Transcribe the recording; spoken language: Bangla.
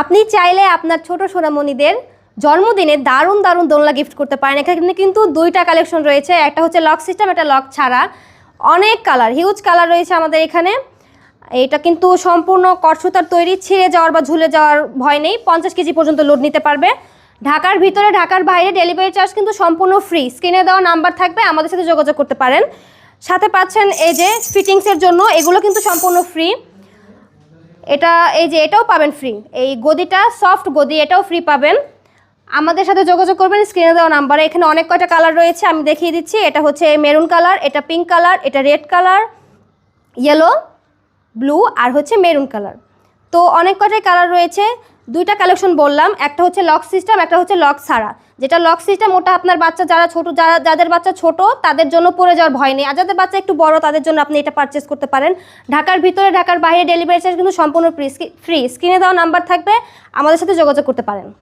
আপনি চাইলে আপনার ছোট সোনামণিদের জন্মদিনে দারুণ দারুণ দোলনা গিফট করতে পারেন। এখানে কিন্তু দুইটা কালেকশন রয়েছে। একটা হচ্ছে লক সিস্টেম একটা লক ছাড়া। অনেক কালার হিউজ কালার রয়েছে আমাদের এখানে। এটা কিন্তু সম্পূর্ণ কটসুতার তৈরি, ছিঁড়ে যাওয়ার বা ঝুলে যাওয়ার ভয় নেই। পঞ্চাশ কেজি পর্যন্ত লোড নিতে পারবে। ঢাকার ভিতরে, ঢাকার বাইরে ডেলিভারি চার্জ কিন্তু সম্পূর্ণ ফ্রি স্ক্রিনে দেওয়া নাম্বার থাকবে, আমাদের সাথে যোগাযোগ করতে পারেন। সাথে পাচ্ছেন এই যে ফিটিংসের জন্য, এগুলো কিন্তু সম্পূর্ণ ফ্রি এটা, এই যে এটাও পাবেন ফ্রি এই গদিটা সফট গদি, এটাও ফ্রি পাবেন। আমাদের সাথে যোগাযোগ করবেন স্ক্রিনে দেওয়া নাম্বারে এখানে অনেক কয়টা কালার রয়েছে, আমি দেখিয়ে দিচ্ছি। এটা হচ্ছে মেরুন কালার এটা পিঙ্ক কালার এটা রেড কালার ইয়েলো ব্লু আর হচ্ছে মেরুন কালার তো অনেক কটাই কালার রয়েছে? দুইটা কালেকশন বললাম, একটা হচ্ছে লক সিস্টেম একটা হচ্ছে লক ছাড়া। যেটা লক সিস্টেম ওটা আপনার বাচ্চা যারা ছোট, যারা, যাদের বাচ্চা ছোট, তাদের জন্য পড়ে যাওয়ার ভয় নেই। আর যাদের বাচ্চা একটু বড়, তাদের জন্য আপনি এটা পারচেস করতে পারেন। ঢাকার ভিতরে, ঢাকার বাইরে ডেলিভারি চার্জ কিন্তু সম্পূর্ণ ফ্রি ফ্রি স্ক্রিনে দেওয়া নাম্বার থাকবে, আমাদের সাথে যোগাযোগ করতে পারেন।